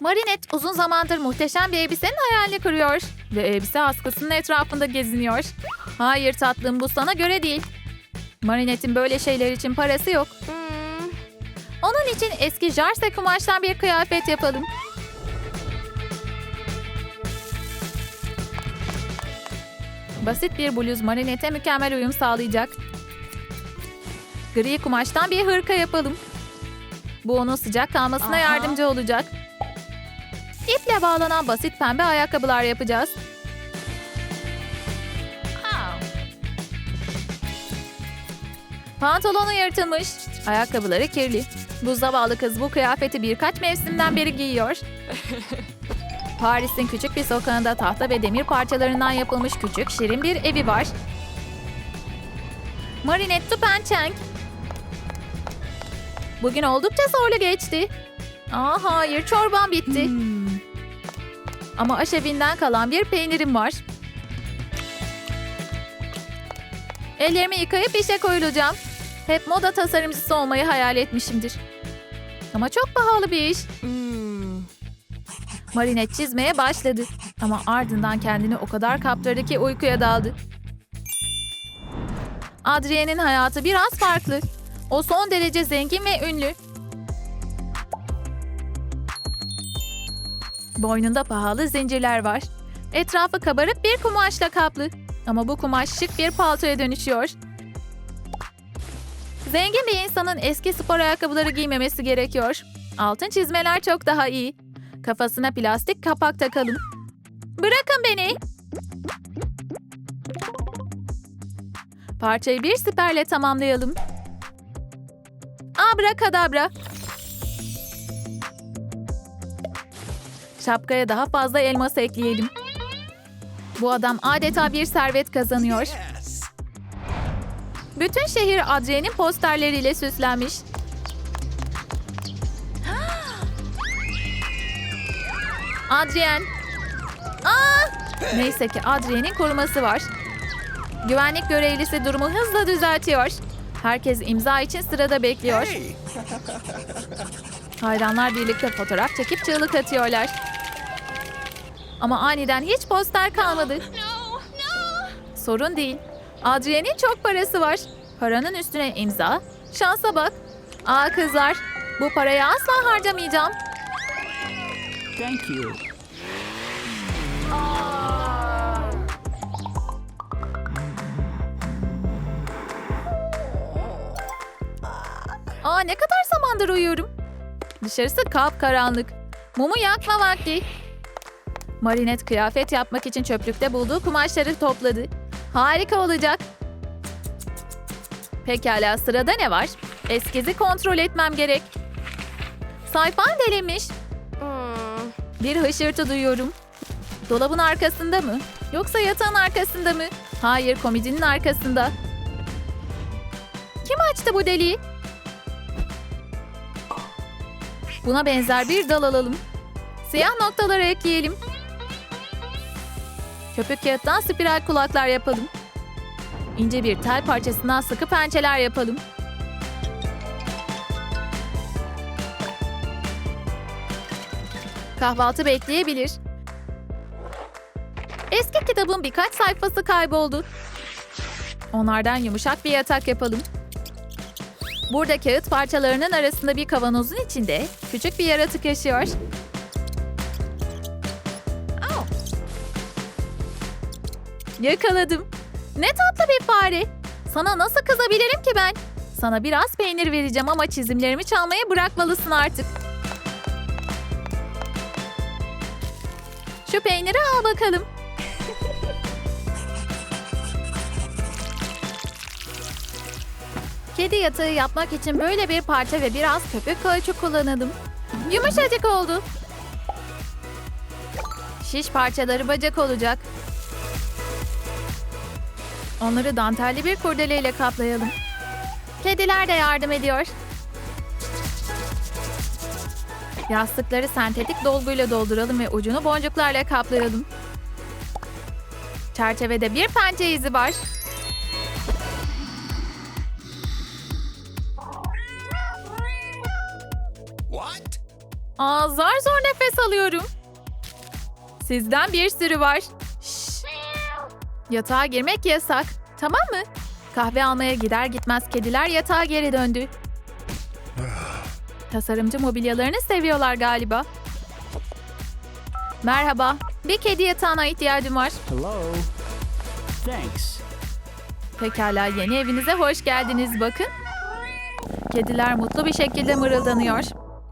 Marinette uzun zamandır muhteşem bir elbisenin hayalini kuruyor. Ve elbise askısının etrafında geziniyor. Hayır tatlım bu sana göre değil. Marinette'in böyle şeyler için parası yok. Onun için eski jarse kumaştan bir kıyafet yapalım. Basit bir bluz marinete mükemmel uyum sağlayacak. Gri kumaştan bir hırka yapalım. Bu onun sıcak kalmasına Aha. yardımcı olacak. İple bağlanan basit pembe ayakkabılar yapacağız. Pantolonu yırtılmış. Ayakkabıları kirli. Bu zavallı kız bu kıyafeti birkaç mevsimden beri giyiyor. Paris'in küçük bir sokağında tahta ve demir parçalarından yapılmış küçük şirin bir evi var. Marinette Pençeng. Bugün oldukça zorlu geçti. Aa hayır çorbam bitti. Ama aşevinden kalan bir peynirim var. Ellerimi yıkayıp işe koyulacağım. Hep moda tasarımcısı olmayı hayal etmişimdir. Ama çok pahalı bir iş. Marinet çizmeye başladı. Ama ardından kendini o kadar kaptırdı ki uykuya daldı. Adrienne'in hayatı biraz farklı. O son derece zengin ve ünlü. Boynunda pahalı zincirler var. Etrafı kabarık bir kumaşla kaplı. Ama bu kumaş şık bir paltoya dönüşüyor. Zengin bir insanın eski spor ayakkabıları giymemesi gerekiyor. Altın çizmeler çok daha iyi. Kafasına plastik kapak takalım. Bırakın beni. Parçayı bir siperle tamamlayalım. Abrakadabra. Şapkaya daha fazla elmas ekleyelim. Bu adam adeta bir servet kazanıyor. Bütün şehir Adrien'in posterleriyle süslenmiş. Adrien. Aa! Neyse ki Adrien'in koruması var. Güvenlik görevlisi durumu hızla düzeltiyor. Herkes imza için sırada bekliyor. Hayranlar birlikte fotoğraf çekip çığlık atıyorlar. Ama aniden hiç poster kalmadı. Sorun değil. Adrien'in çok parası var. Paranın üstüne imza. Şansa bak. Aa kızlar, bu parayı asla harcamayacağım. Thank you. Aa ne kadar zamandır uyuyorum. Dışarısı kapkaranlık. Mumu yakma vakti. Marinet kıyafet yapmak için çöplükte bulduğu kumaşları topladı. Harika olacak. Pekala sırada ne var? Eskizi kontrol etmem gerek. Sayfan delinmiş. Bir hışırtı duyuyorum. Dolabın arkasında mı? Yoksa yatağın arkasında mı? Hayır komodinin arkasında. Kim açtı bu deliği? Buna benzer bir dal alalım. Siyah noktaları ekleyelim. Köpük kağıttan spiral kulaklar yapalım. İnce bir tel parçasından sıkı pençeler yapalım. Kahvaltı bekleyebilir. Eski kitabın birkaç sayfası kayboldu. Onlardan yumuşak bir yatak yapalım. Burada kağıt parçalarının arasında bir kavanozun içinde küçük bir yaratık yaşıyor. Yakaladım. Ne tatlı bir fare. Sana nasıl kızabilirim ki ben? Sana biraz peynir vereceğim ama çizimlerimi çalmayı bırakmalısın artık. Şu peyniri al bakalım. Kedi yatağı yapmak için böyle bir parça ve biraz köpük kauçuk kullanalım. Yumuşacık oldu. Şiş parçaları bacak olacak. Onları dantelli bir kurdeleyle kaplayalım. Kediler de yardım ediyor. Yastıkları sentetik dolguyla dolduralım ve ucunu boncuklarla kaplayalım. Çerçevede bir pençe izi var. Aa, zar zor nefes alıyorum. Sizden bir sürü var. Yatağa girmek yasak. Tamam mı? Kahve almaya gider gitmez kediler yatağa geri döndü. Tasarımcı mobilyalarını seviyorlar galiba. Merhaba. Bir kedi yatağına ihtiyacım var. Hello. Thanks. Pekala yeni evinize hoş geldiniz bakın. Kediler mutlu bir şekilde mırıldanıyor.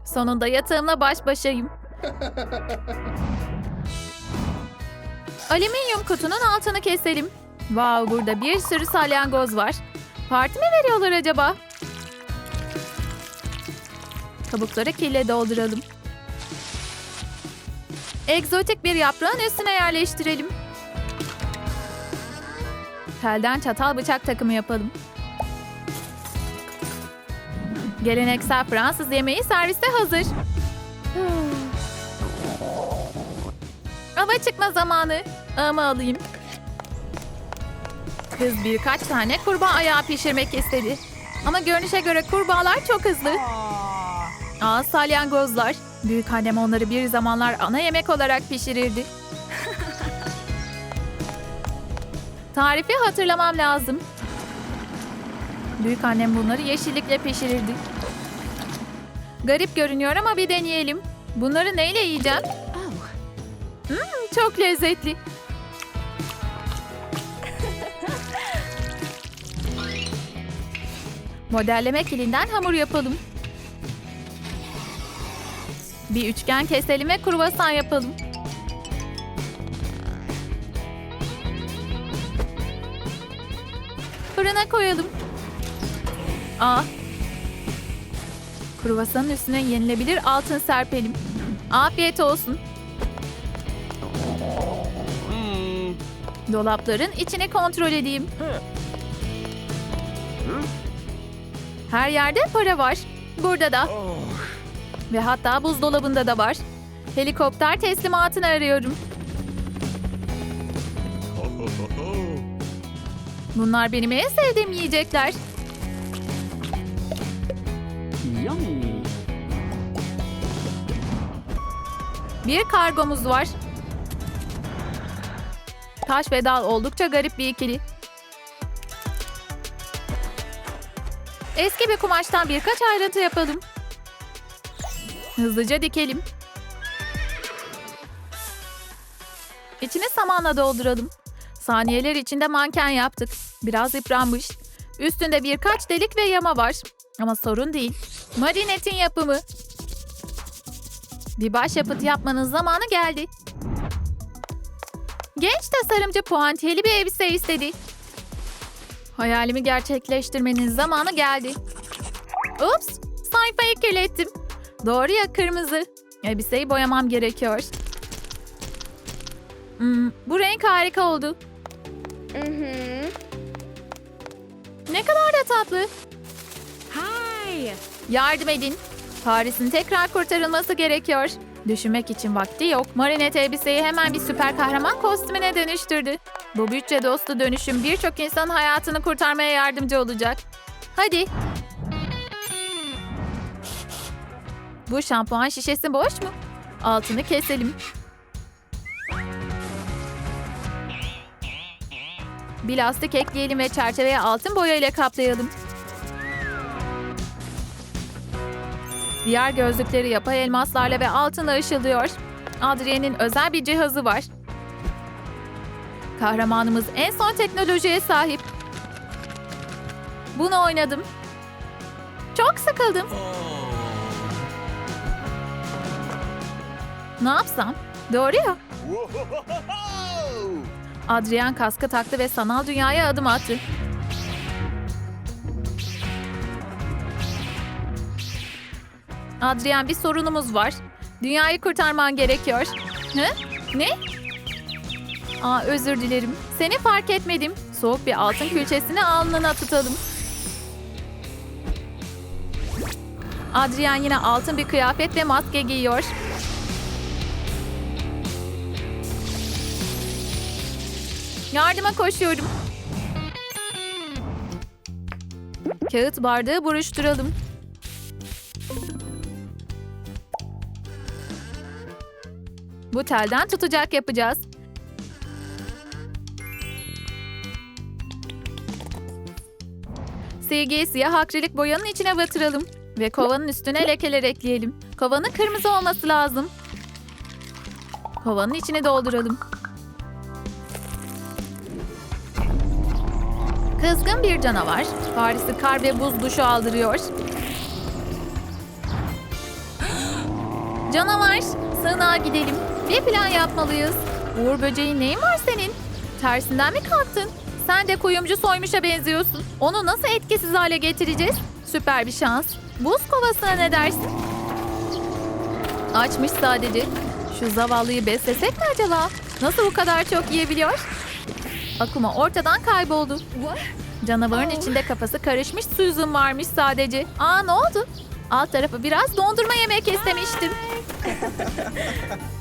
Sonunda yatağımla baş başayım. Alüminyum kutunun altını keselim. Wow burada bir sürü salyangoz var. Parti mi veriyorlar acaba? Kabukları kille dolduralım. Egzotik bir yaprağın üstüne yerleştirelim. Telden çatal bıçak takımı yapalım. Geleneksel Fransız yemeği serviste hazır. Hava çıkma zamanı. Ağımı alayım. Kız birkaç tane kurbağa ayağı pişirmek istedi. Ama görünüşe göre kurbağalar çok hızlı. Aa salyangozlar. Büyük annem onları bir zamanlar ana yemek olarak pişirirdi. Tarifi hatırlamam lazım. Büyük annem bunları yeşillikle pişirirdi. Garip görünüyor ama bir deneyelim. Bunları neyle yiyeceğim? Hmm, çok lezzetli. Modelleme kilinden hamur yapalım. Bir üçgen keselim ve kruvasan yapalım. Fırına koyalım. Aa. Kruvasanın üstüne yenilebilir altın serpelim. Afiyet olsun. Dolapların içini kontrol edeyim. Her yerde para var. Burada da. Ve hatta buzdolabında da var. Helikopter teslimatını arıyorum. Bunlar benim en sevdiğim yiyecekler. Yummy. Bir kargomuz var. Taş ve dal oldukça garip bir ikili. Eski bir kumaştan birkaç ayrıntı yapalım. Hızlıca dikelim. İçini samanla dolduralım. Saniyeler içinde manken yaptık. Biraz yıpranmış. Üstünde birkaç delik ve yama var. Ama sorun değil. Marinet'in yapımı. Bir başyapıt yapmanın zamanı geldi. Genç tasarımcı puantiyeli bir elbise istedi. Hayalimi gerçekleştirmenin zamanı geldi. Ups, sayfayı kirlettim. Doğru ya kırmızı. Elbiseyi boyamam gerekiyor. Hmm, bu renk harika oldu. Ne kadar da tatlı. Hi! Yardım edin. Paris'in tekrar kurtarılması gerekiyor. Düşünmek için vakti yok. Marinet elbiseyi hemen bir süper kahraman kostümüne dönüştürdü. Bu bütçe dostu dönüşüm birçok insanın hayatını kurtarmaya yardımcı olacak. Hadi. Bu şampuan şişesi boş mu? Altını keselim. Bir lastik ekleyelim ve çerçeveye altın boya ile kaplayalım. Diğer gözlükleri yapay elmaslarla ve altınla ışıldıyor. Adrienne'in özel bir cihazı var. Kahramanımız en son teknolojiye sahip. Bunu oynadım. Çok sıkıldım. Ne yapsam? Doğru ya. Adrian kaskı taktı ve sanal dünyaya adım attı. Adrian bir sorunumuz var. Dünyayı kurtarman gerekiyor. Hı? Ne? Aa özür dilerim. Seni fark etmedim. Soğuk bir altın külçesini alnına tutalım. Adrian yine altın bir kıyafet ve maske giyiyor. Yardıma koşuyorum. Kağıt bardağı buruşturalım. Bu telden tutacak yapacağız. Silgiyi siyah akrilik boyanın içine batıralım. Ve kovanın üstüne lekeler ekleyelim. Kovanın kırmızı olması lazım. Kovanın içine dolduralım. Kızgın bir canavar. Paris'i kar ve buz duşu aldırıyor. Canavar, sığınağa gidelim. Bir plan yapmalıyız. Uğur böceği neyin var senin? Tersinden mi kalktın? Sen de kuyumcu soymuşa benziyorsun. Onu nasıl etkisiz hale getireceğiz? Süper bir şans. Buz kovasına ne dersin? Açmış sadece. Şu zavallıyı beslesek mi acaba? Nasıl bu kadar çok yiyebiliyor? Akuma ortadan kayboldu. Canavarın içinde kafası karışmış Susan varmış sadece. Aa ne oldu? Alt tarafı biraz dondurma yemek istemiştim.